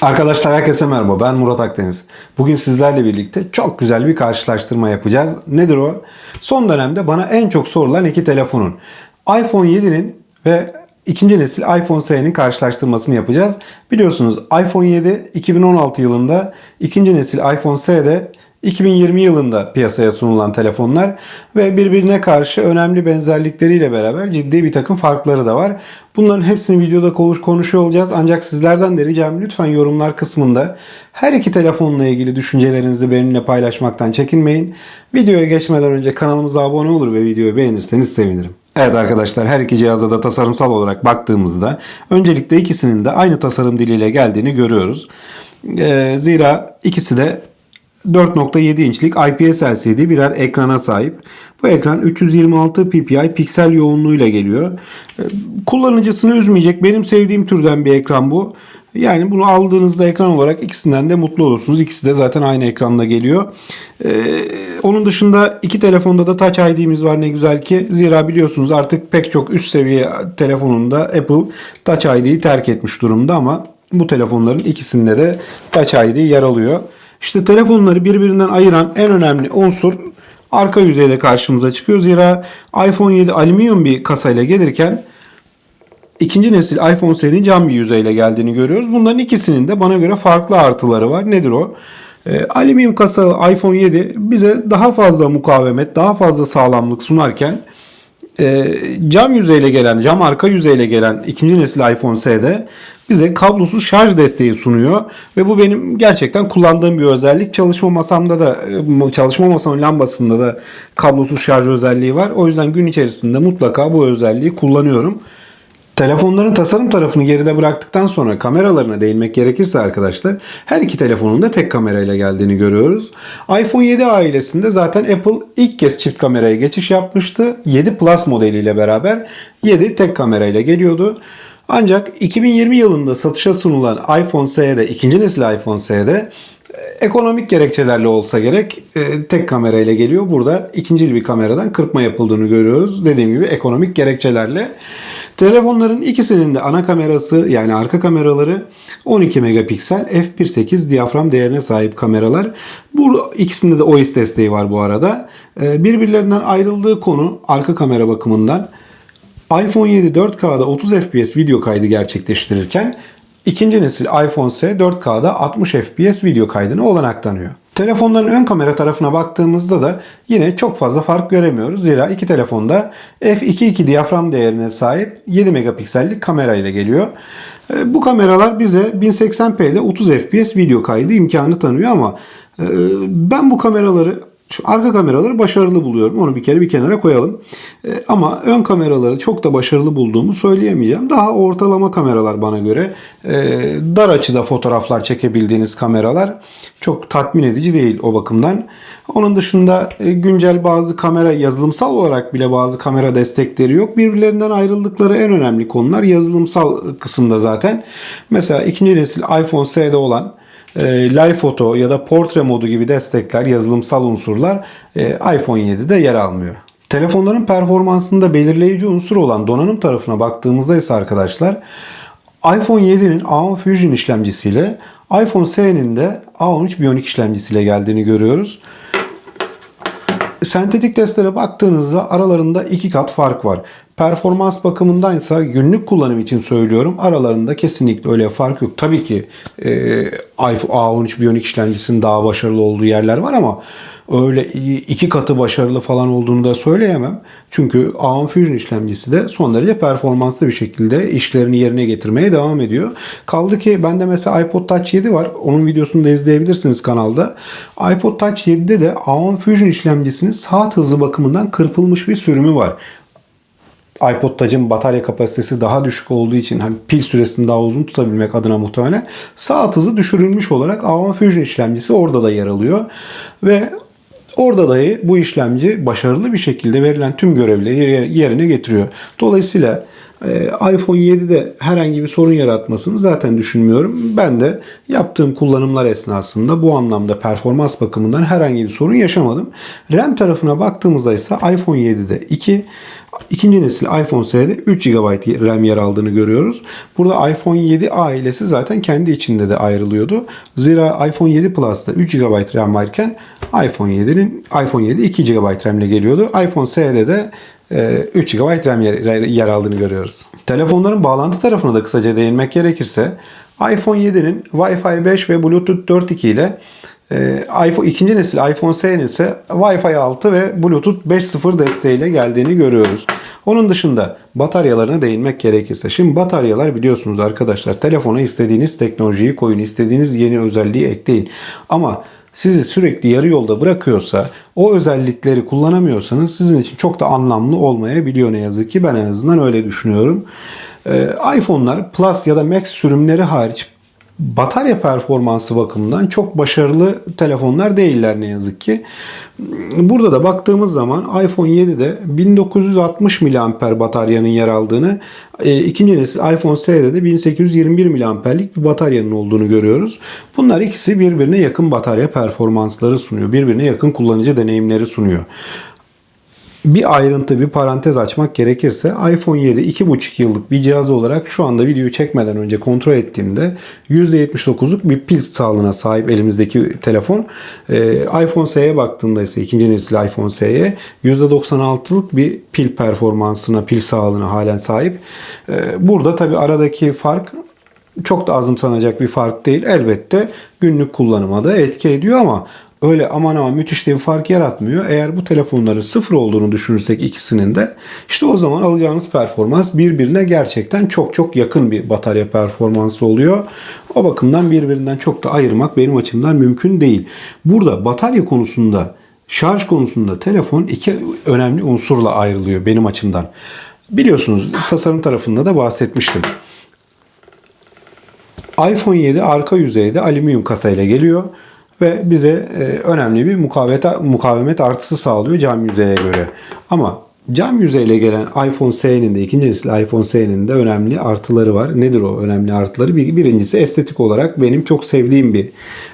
Arkadaşlar herkese merhaba. Ben Murat Akdeniz. Bugün sizlerle birlikte çok güzel bir karşılaştırma yapacağız. Nedir o? Son dönemde bana en çok sorulan iki telefonun iPhone 7'nin ve ikinci nesil iPhone SE'nin karşılaştırmasını yapacağız. Biliyorsunuz iPhone 7 2016 yılında, ikinci nesil iPhone SE de 2020 yılında piyasaya sunulan telefonlar ve birbirine karşı önemli benzerlikleriyle beraber ciddi bir takım farkları da var. Bunların hepsini videoda konuş konuşuyor olacağız. Ancak sizlerden de ricam lütfen yorumlar kısmında her iki telefonla ilgili düşüncelerinizi benimle paylaşmaktan çekinmeyin. Videoya geçmeden önce kanalımıza abone olur ve videoyu beğenirseniz sevinirim. Evet arkadaşlar her iki cihaza da tasarımsal olarak baktığımızda öncelikle ikisinin de aynı tasarım diliyle geldiğini görüyoruz. Ee, zira ikisi de 4.7 inçlik IPS LCD birer ekrana sahip. Bu ekran 326 ppi piksel yoğunluğuyla geliyor. Ee, Kullanıcısını üzmeyecek benim sevdiğim türden bir ekran bu. Yani bunu aldığınızda ekran olarak ikisinden de mutlu olursunuz. İkisi de zaten aynı ekranda geliyor. Ee, onun dışında iki telefonda da Touch ID'miz var ne güzel ki. Zira biliyorsunuz artık pek çok üst seviye telefonunda Apple Touch ID'yi terk etmiş durumda ama bu telefonların ikisinde de Touch ID yer alıyor. İşte telefonları birbirinden ayıran en önemli unsur arka yüzeyde karşımıza çıkıyor. Zira iPhone 7 alüminyum bir kasayla gelirken ikinci nesil iPhone serinin cam bir yüzeyle geldiğini görüyoruz. Bunların ikisinin de bana göre farklı artıları var. Nedir o? E, alüminyum kasalı iPhone 7 bize daha fazla mukavemet, daha fazla sağlamlık sunarken e, cam yüzeyle gelen, cam arka yüzeyle gelen ikinci nesil iPhone SE'de bize kablosuz şarj desteği sunuyor ve bu benim gerçekten kullandığım bir özellik. Çalışma masamda da e, çalışma masamın lambasında da kablosuz şarj özelliği var. O yüzden gün içerisinde mutlaka bu özelliği kullanıyorum. Telefonların tasarım tarafını geride bıraktıktan sonra kameralarına değinmek gerekirse arkadaşlar her iki telefonun da tek kamerayla geldiğini görüyoruz. iPhone 7 ailesinde zaten Apple ilk kez çift kameraya geçiş yapmıştı. 7 Plus modeliyle beraber 7 tek kamerayla geliyordu. Ancak 2020 yılında satışa sunulan iPhone SE'de, ikinci nesil iPhone SE'de e, ekonomik gerekçelerle olsa gerek e, tek kamerayla geliyor. Burada ikinci bir kameradan kırpma yapıldığını görüyoruz. Dediğim gibi ekonomik gerekçelerle. Telefonların ikisinin de ana kamerası yani arka kameraları 12 megapiksel f1.8 diyafram değerine sahip kameralar. Bu ikisinde de OIS desteği var bu arada. E, Birbirlerinden ayrıldığı konu arka kamera bakımından iPhone 7 4K'da 30 FPS video kaydı gerçekleştirirken ikinci nesil iPhone SE 4K'da 60 FPS video kaydını olanak tanıyor. Telefonların ön kamera tarafına baktığımızda da yine çok fazla fark göremiyoruz. Zira iki telefonda f2.2 diyafram değerine sahip 7 megapiksellik kamera ile geliyor. E, Bu kameralar bize 1080p'de 30 FPS video kaydı imkanı tanıyor ama e, ben bu kameraları şu arka kameraları başarılı buluyorum. Onu bir kere bir kenara koyalım. E, ama ön kameraları çok da başarılı bulduğumu söyleyemeyeceğim. Daha ortalama kameralar bana göre. E, dar açıda fotoğraflar çekebildiğiniz kameralar çok tatmin edici değil o bakımdan. Onun dışında e, güncel bazı kamera yazılımsal olarak bile bazı kamera destekleri yok. Birbirlerinden ayrıldıkları en önemli konular yazılımsal kısımda zaten. Mesela ikinci nesil iPhone SE'de olan live foto ya da portre modu gibi destekler, yazılımsal unsurlar e, iPhone 7'de yer almıyor. Telefonların performansında belirleyici unsur olan donanım tarafına baktığımızda ise arkadaşlar iPhone 7'nin A10 Fusion işlemcisiyle iPhone SE'nin de A13 Bionic işlemcisiyle geldiğini görüyoruz. Sentetik testlere baktığınızda aralarında iki kat fark var. Performans bakımındansa günlük kullanım için söylüyorum. Aralarında kesinlikle öyle fark yok. Tabii ki e, iPhone A13 Bionic işlemcisinin daha başarılı olduğu yerler var ama öyle iki katı başarılı falan olduğunu da söyleyemem. Çünkü A10 Fusion işlemcisi de son derece performanslı bir şekilde işlerini yerine getirmeye devam ediyor. Kaldı ki bende mesela iPod Touch 7 var. Onun videosunu da izleyebilirsiniz kanalda. iPod Touch 7'de de A10 Fusion işlemcisinin saat hızı bakımından kırpılmış bir sürümü var iPod Touch'ın batarya kapasitesi daha düşük olduğu için hani pil süresini daha uzun tutabilmek adına muhtemelen saat hızı düşürülmüş olarak A10 Fusion işlemcisi orada da yer alıyor. Ve orada dahi bu işlemci başarılı bir şekilde verilen tüm görevleri yerine getiriyor. Dolayısıyla Ee, iPhone 7'de herhangi bir sorun yaratmasını zaten düşünmüyorum. Ben de yaptığım kullanımlar esnasında bu anlamda performans bakımından herhangi bir sorun yaşamadım. RAM tarafına baktığımızda ise iPhone 7'de 2, ikinci nesil iPhone SE'de 3 GB RAM yer aldığını görüyoruz. Burada iPhone 7 ailesi zaten kendi içinde de ayrılıyordu. Zira iPhone 7 Plus'ta 3 GB RAM varken iPhone 7'nin iPhone 7 2 GB RAM ile geliyordu. iPhone SE'de de e, 3 GB RAM yer, aldığını görüyoruz. Telefonların bağlantı tarafına da kısaca değinmek gerekirse iPhone 7'nin Wi-Fi 5 ve Bluetooth 4.2 ile ee, iPhone ikinci nesil iPhone SE'nin ise Wi-Fi 6 ve Bluetooth 5.0 desteğiyle geldiğini görüyoruz. Onun dışında bataryalarına değinmek gerekirse. Şimdi bataryalar biliyorsunuz arkadaşlar telefona istediğiniz teknolojiyi koyun, istediğiniz yeni özelliği ekleyin. Ama sizi sürekli yarı yolda bırakıyorsa, o özellikleri kullanamıyorsanız sizin için çok da anlamlı olmayabiliyor ne yazık ki. Ben en azından öyle düşünüyorum. Ee, iPhone'lar Plus ya da Max sürümleri hariç batarya performansı bakımından çok başarılı telefonlar değiller ne yazık ki. Burada da baktığımız zaman iPhone 7'de 1960 mAh bataryanın yer aldığını, e, ikinci nesil iPhone SE'de de 1821 mAh'lik bir bataryanın olduğunu görüyoruz. Bunlar ikisi birbirine yakın batarya performansları sunuyor. Birbirine yakın kullanıcı deneyimleri sunuyor bir ayrıntı, bir parantez açmak gerekirse iPhone 7 2,5 yıllık bir cihaz olarak şu anda videoyu çekmeden önce kontrol ettiğimde %79'luk bir pil sağlığına sahip elimizdeki telefon. Ee, iPhone SE'ye baktığımda ise ikinci nesil iPhone SE'ye %96'lık bir pil performansına, pil sağlığına halen sahip. Ee, burada tabi aradaki fark çok da azımsanacak bir fark değil. Elbette günlük kullanıma da etki ediyor ama öyle aman aman müthiş de bir fark yaratmıyor. Eğer bu telefonların sıfır olduğunu düşünürsek ikisinin de işte o zaman alacağınız performans birbirine gerçekten çok çok yakın bir batarya performansı oluyor. O bakımdan birbirinden çok da ayırmak benim açımdan mümkün değil. Burada batarya konusunda şarj konusunda telefon iki önemli unsurla ayrılıyor benim açımdan. Biliyorsunuz tasarım tarafında da bahsetmiştim iPhone 7 arka yüzeyde alüminyum kasayla geliyor ve bize e, önemli bir mukavemet, mukavemet artısı sağlıyor cam yüzeye göre. Ama cam yüzeyle gelen iPhone SE'nin de ikinci nesil iPhone SE'nin de önemli artıları var. Nedir o önemli artıları? Bir, birincisi estetik olarak benim çok sevdiğim bir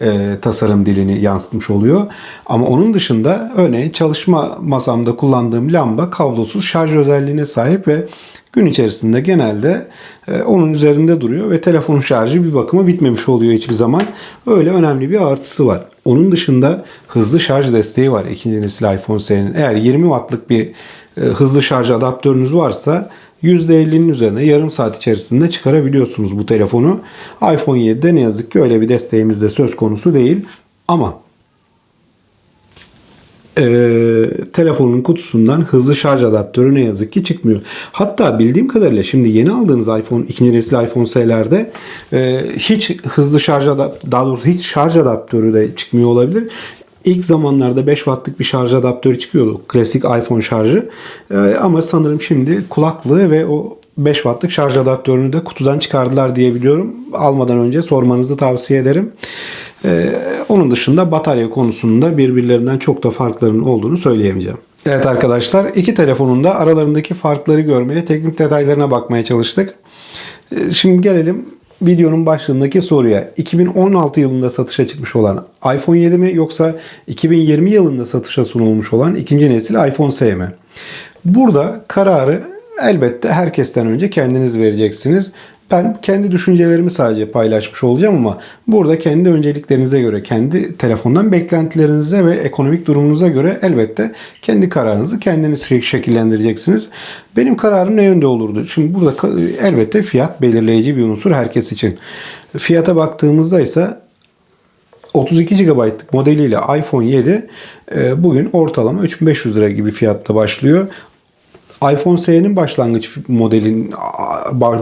e, tasarım dilini yansıtmış oluyor. Ama onun dışında örneğin çalışma masamda kullandığım lamba kablosuz şarj özelliğine sahip ve gün içerisinde genelde e, onun üzerinde duruyor ve telefonun şarjı bir bakıma bitmemiş oluyor hiçbir zaman. Öyle önemli bir artısı var. Onun dışında hızlı şarj desteği var ikinci nesil iPhone SE'nin. Eğer 20 wattlık bir e, hızlı şarj adaptörünüz varsa %50'nin üzerine yarım saat içerisinde çıkarabiliyorsunuz bu telefonu. iPhone 7'de ne yazık ki öyle bir desteğimiz de söz konusu değil. Ama e, telefonun kutusundan hızlı şarj adaptörü ne yazık ki çıkmıyor. Hatta bildiğim kadarıyla şimdi yeni aldığınız iPhone, ikinci nesil iPhone SE'lerde e, hiç hızlı şarj adaptörü, daha doğrusu hiç şarj adaptörü de çıkmıyor olabilir. İlk zamanlarda 5 wattlık bir şarj adaptörü çıkıyordu. Klasik iPhone şarjı. E, ama sanırım şimdi kulaklığı ve o 5 wattlık şarj adaptörünü de kutudan çıkardılar diye biliyorum. Almadan önce sormanızı tavsiye ederim. Ee, onun dışında batarya konusunda birbirlerinden çok da farklarının olduğunu söyleyemeyeceğim. Evet arkadaşlar iki telefonun da aralarındaki farkları görmeye, teknik detaylarına bakmaya çalıştık. Ee, şimdi gelelim videonun başlığındaki soruya. 2016 yılında satışa çıkmış olan iPhone 7 mi yoksa 2020 yılında satışa sunulmuş olan ikinci nesil iPhone SE mi? Burada kararı elbette herkesten önce kendiniz vereceksiniz. Ben kendi düşüncelerimi sadece paylaşmış olacağım ama burada kendi önceliklerinize göre, kendi telefondan beklentilerinize ve ekonomik durumunuza göre elbette kendi kararınızı kendiniz şekillendireceksiniz. Benim kararım ne yönde olurdu? Şimdi burada elbette fiyat belirleyici bir unsur herkes için. Fiyata baktığımızda ise 32 GB'lık modeliyle iPhone 7 e, bugün ortalama 3500 lira gibi fiyatta başlıyor iPhone SE'nin başlangıç modelin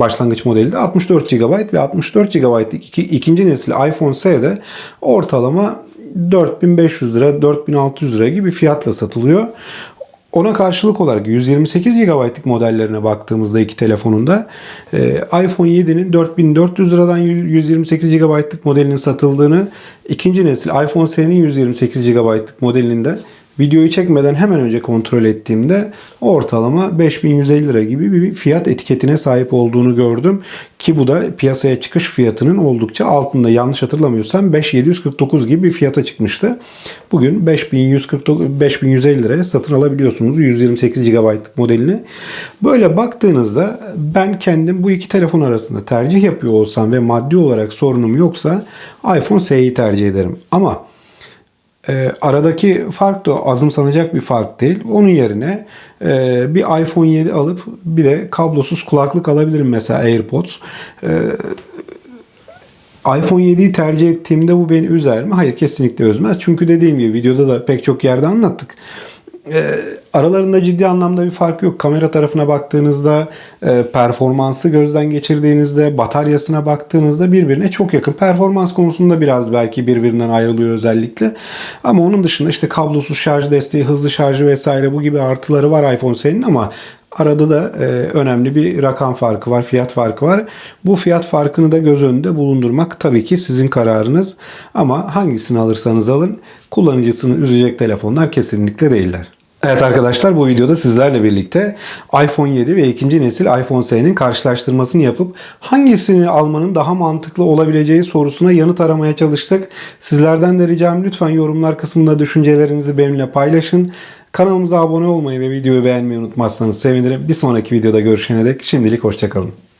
başlangıç modeli de 64 GB ve 64 GB iki, ikinci nesil iPhone SE'de ortalama 4500 lira 4600 lira gibi fiyatla satılıyor. Ona karşılık olarak 128 GB'lık modellerine baktığımızda iki telefonunda e, iPhone 7'nin 4400 liradan 128 GB'lık modelinin satıldığını, ikinci nesil iPhone SE'nin 128 GB'lık modelinin de Videoyu çekmeden hemen önce kontrol ettiğimde ortalama 5150 lira gibi bir fiyat etiketine sahip olduğunu gördüm. Ki bu da piyasaya çıkış fiyatının oldukça altında. Yanlış hatırlamıyorsam 5749 gibi bir fiyata çıkmıştı. Bugün 5149 5150 liraya satın alabiliyorsunuz 128 GB modelini. Böyle baktığınızda ben kendim bu iki telefon arasında tercih yapıyor olsam ve maddi olarak sorunum yoksa iPhone SE'yi tercih ederim. Ama e, aradaki fark da azımsanacak bir fark değil. Onun yerine e, bir iPhone 7 alıp bir de kablosuz kulaklık alabilirim mesela AirPods. E, iPhone 7'yi tercih ettiğimde bu beni üzer mi? Hayır kesinlikle üzmez. Çünkü dediğim gibi videoda da pek çok yerde anlattık. E, aralarında ciddi anlamda bir fark yok. Kamera tarafına baktığınızda, e, performansı gözden geçirdiğinizde, bataryasına baktığınızda birbirine çok yakın. Performans konusunda biraz belki birbirinden ayrılıyor özellikle. Ama onun dışında işte kablosuz şarj desteği, hızlı şarjı vesaire bu gibi artıları var iPhone senin ama Arada da e, önemli bir rakam farkı var, fiyat farkı var. Bu fiyat farkını da göz önünde bulundurmak tabii ki sizin kararınız. Ama hangisini alırsanız alın kullanıcısını üzecek telefonlar kesinlikle değiller. Evet arkadaşlar bu videoda sizlerle birlikte iPhone 7 ve ikinci nesil iPhone SE'nin karşılaştırmasını yapıp hangisini almanın daha mantıklı olabileceği sorusuna yanıt aramaya çalıştık. Sizlerden de ricam lütfen yorumlar kısmında düşüncelerinizi benimle paylaşın. Kanalımıza abone olmayı ve videoyu beğenmeyi unutmazsanız sevinirim. Bir sonraki videoda görüşene dek şimdilik hoşçakalın.